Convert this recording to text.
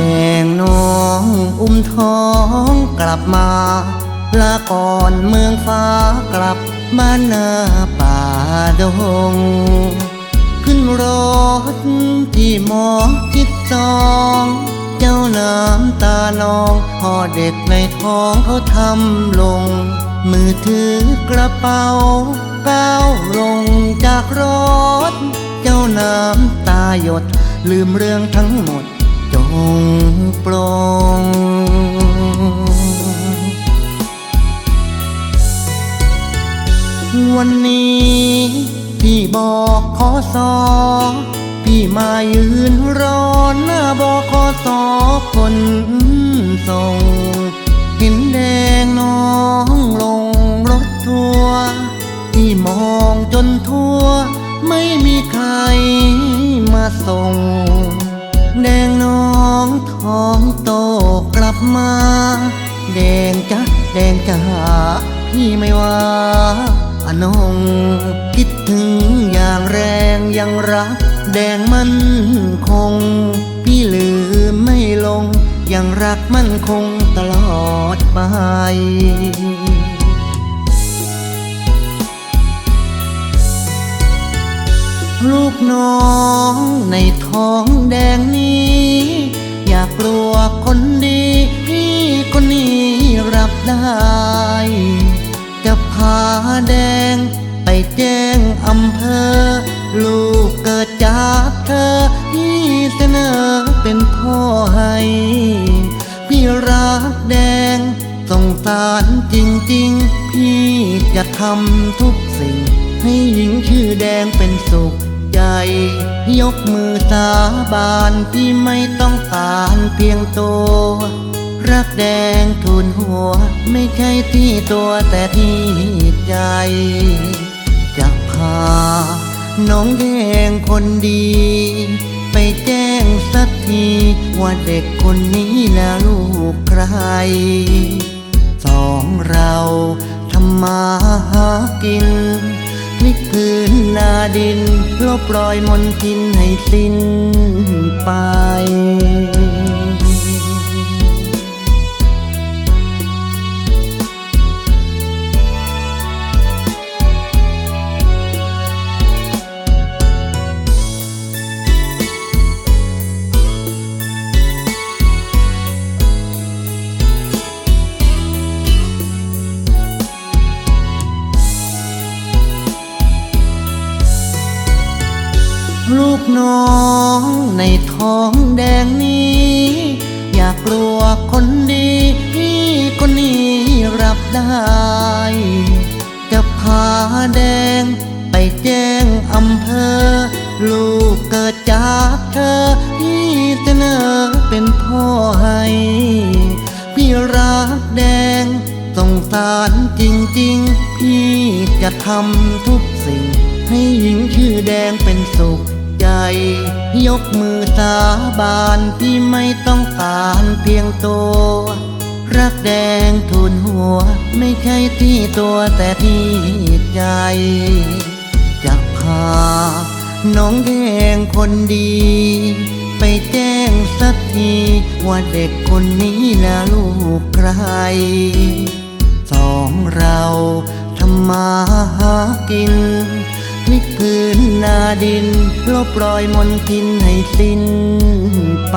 ดงน้องอุ้มท้องกลับมา ลาก่อนเมืองฟ้ากลับบ้านนาป่าดง ขึ้นรถที่หมอคิดจอง เจ้าน้ำตานองพ่อเด็กในท้องเขาทำลง มือถือกระเป๋าก้าวลงจากรถ เจ้าน้ำตาหยดลืมเรื่องทั้งหม บอกขอสอพี่มายืนรอหน้าบอกขอสอคนส่งเห็นแดงน้องลงรถทัวร์พี่มองจนทั่ว ไม่มีใครมาส่ง แดงน้องท้องโตกลับมา แดงจ้ะแดงจ้าพี่ไม่ว่าอนงคิดถึง ยังรัก แดงมันคง พี่ลืมไม่ลง ยังรักมันคงตลอดไปลูกน้องในท้องแดงนี้ อยากกลัวคนดีพี่คนนี้รับได้ จะพาแดงไปแจ้งอำเภอ ลูกเกิดจากเธอ พี่เสนอเป็นพ่อให้ พี่รักแดงสงสารจริงๆ พี่จะทำทุกสิ่ง ให้หญิงชื่อแดงเป็นสุขใจ ยกมือสาบานพี่ไม่ต้องการเพียงตัว รักแดงทูนหัว ไม่ใช่ที่ตัวแต่ที่ใจจะพา น้องแดงคนดี ไปแจ้งสักที ว่าเด็กคนนี้นะลูกใคร สองเราทำมาหากินพลิกพื้นนาดินลบรอยมนทินให้สิ้นไป ลูกน้องในท้องแดงนี้ อยากกลัวคนดีพี่คนนี้รับได้ จะพาแดงไปแจ้งอำเภอ ลูกเกิดจากเธอพี่เสนอเป็นพ่อให้พี่รักแดงสงสารจริงๆ พี่จะทำทุกสิ่ง ให้หญิงชื่อแดงเป็นสุข ยกมือสาบานพี่ไม่ต้องการเพียงตัว รักแดงทูนหัว ไม่ใช่ที่ตัวแต่ที่ใจจะพาน้องแดงคนดี ไปแจ้งสักทีว่าเด็กคนนี้นะลูกใคร สองเราทำมาหากิน ลิกพื้นนาดินลบรอยมนทินให้สิ้นไป